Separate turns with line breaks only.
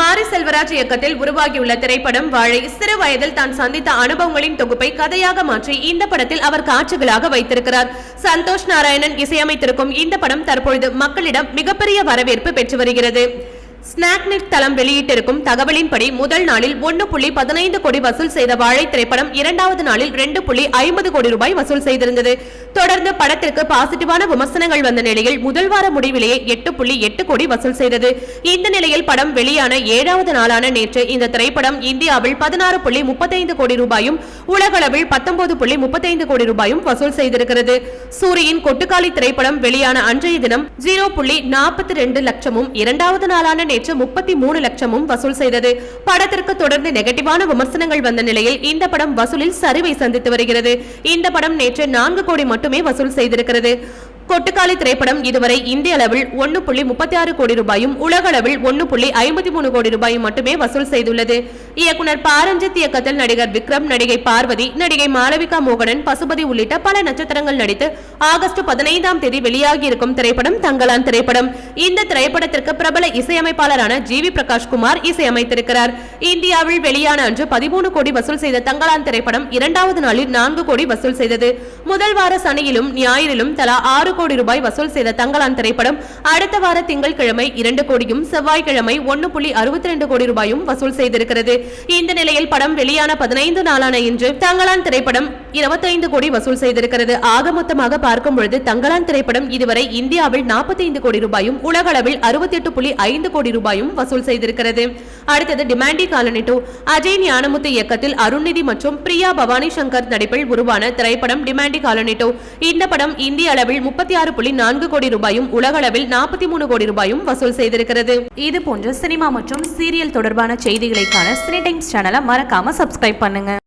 மாரி செல்வராஜ் இயக்கத்தில் உருவாகியுள்ள திரைப்படம் வாழை சிறு வயதில் தான் சந்தித்த அனுபவங்களின் தொகுப்பை கதையாக மாற்றி இந்த படத்தில் அவர் காட்சிகளாக வைத்திருக்கிறார். சந்தோஷ் நாராயணன் இசையமைத்திருக்கும் இந்த படம் தற்பொழுது மக்களிடம் மிகப்பெரிய வரவேற்பு பெற்று வருகிறது. ஸ்நாக்நெட் தளம் வெளியிட்டிருக்கும் தகவலின்படி முதல் நாளில் ஒன்று புள்ளி பதினைந்து கோடி வசூல் செய்த வாழை திரைப்படம் இரண்டாவது நாளில் ரெண்டு புள்ளி ஐம்பது கோடி ரூபாய் வசூல் செய்திருந்தது. தொடர்ந்து படத்திற்கு பாசிட்டிவான விமர்சனங்கள் வந்த நிலையில் முதல் வார முடிவிலேயே எட்டு புள்ளி எட்டு கோடி வசூல் செய்தது. இந்த நிலையில் படம் வெளியான ஏழாவது நாளான நேற்று இந்த திரைப்படம் இந்தியாவில் பதினாறு புள்ளி முப்பத்தைந்து கோடி ரூபாயும் உலகளவில் பத்தொன்பது புள்ளி முப்பத்தைந்து கோடி ரூபாயும் வசூல் செய்திருக்கிறது. சூரியின் கொட்டுக்காலி திரைப்படம் வெளியான அன்றைய தினம் ஜீரோ புள்ளி நாற்பத்தி ரெண்டு லட்சமும் இரண்டாவது நாளான நேற்று முப்பத்தி மூணு லட்சமும் வசூல் செய்தது. படத்திற்கு தொடர்ந்து நெகட்டிவான விமர்சனங்கள் வந்த நிலையில் இந்த படம் வசூலில் சரிவை சந்தித்து வருகிறது. இந்த படம் நேற்று நான்கு கோடி மட்டுமே வசூல் செய்திருக்கிறது. கொட்டுக்காளி திரைப்படம் இதுவரை இந்திய அளவில் ஒன்னு புள்ளி முப்பத்தி ஆறு கோடி ரூபாயும் உலக அளவில் ஒன்னு புள்ளி ஐம்பத்தி மூணு கோடி ரூபாயும் மட்டுமே வசூல் செய்துள்ளது. இயக்குனர் பாரஞ்சித் இயக்கத்தில் நடிகர் விக்ரம் நடிகை பார்வதி நடிகை மாளவிகா மோகனன் பசுபதி உள்ளிட்ட பல நட்சத்திரங்கள் நடித்து ஆகஸ்ட் பதினைந்தாம் தேதி வெளியாகியிருக்கும் திரைப்படம் தங்கலான் திரைப்படம். இந்த திரைப்படத்திற்கு பிரபல இசையமைப்பாளரான ஜி வி பிரகாஷ் குமார் இசையமைத்திருக்கிறார். இந்தியாவில் வெளியான அன்று பதிமூணு கோடி வசூல் செய்த தங்கலான் திரைப்படம் இரண்டாவது நாளில் நான்கு கோடி வசூல் செய்தது. முதல் வார சனியிலும் ஞாயிறிலும் தலா ஆறு கோடி ரூபாய் வசூல் செய்த தங்கலான் திரைப்படம் அடுத்த வார திங்கட்கிழமை இரண்டு கோடியும் செவ்வாய்க்கிழமை ஒன்னு புள்ளி அறுபத்தி ரெண்டு கோடி ரூபாயும் வசூல் செய்திருக்கிறது. இந்த நிலையில் படம் வெளியான பதினைந்து நாளான இன்று தங்கலான் திரைப்படம் இருபத்தைந்து கோடி வசூல் செய்திருக்கிறது. ஆக மொத்தமாக பார்க்கும் பொழுது தங்கலான் திரைப்படம் இதுவரை இந்தியாவில் நாற்பத்தைந்து கோடி ரூபாயும் உலக அளவில் அறுபத்தி எட்டு புள்ளி ஐந்து கோடி ரூபாயும் வசூல் செய்திருக்கிறது. அடுத்தது Demonte colony two. Ajay Gnanamuthu இயக்கத்தில் அருண்நிதி மற்றும் பிரியா பவானி சங்கர் நடிப்பில் உருவான திரைப்படம் டிமாண்டி காலனி டூ. இந்த படம் இந்திய அளவில் முப்பத்தி ஆறு புள்ளி நான்கு கோடி ரூபாயும் உலக அளவில் நாற்பத்தி மூணு கோடி ரூபாயும் வசூல் செய்திருக்கிறது.
இது போன்ற சினிமா மற்றும் சீரியல் தொடர்பான செய்திகளைக்கான சினி டைம்ஸ் சேனலை மறக்காம சப்ஸ்கிரைப் பண்ணுங்க.